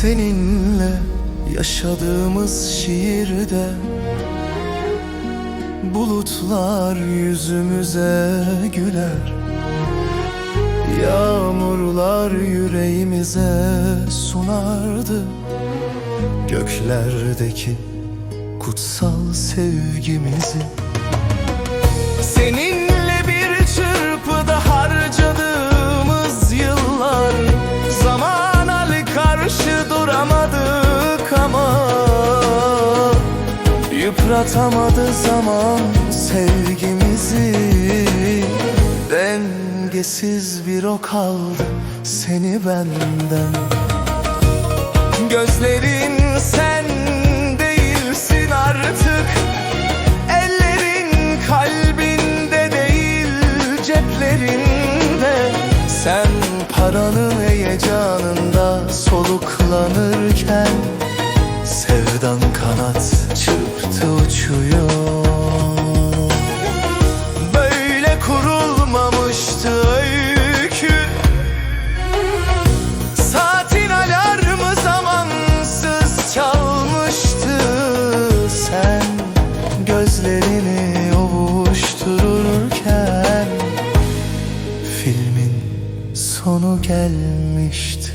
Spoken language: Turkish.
Seninle yaşadığımız şiirde Bulutlar yüzümüze güler. Yağmurlar yüreğimize sunardı. Göklerdeki kutsal sevgimizi Yıpratamadı zaman sevgimizi. Dengesiz bir o kaldı seni benden. Gözlerin sen değilsin artık. Ellerin kalbinde değil ceplerinde. Sen paranın heyecanında soluklanırken Sevdan filmin sonu gelmişti.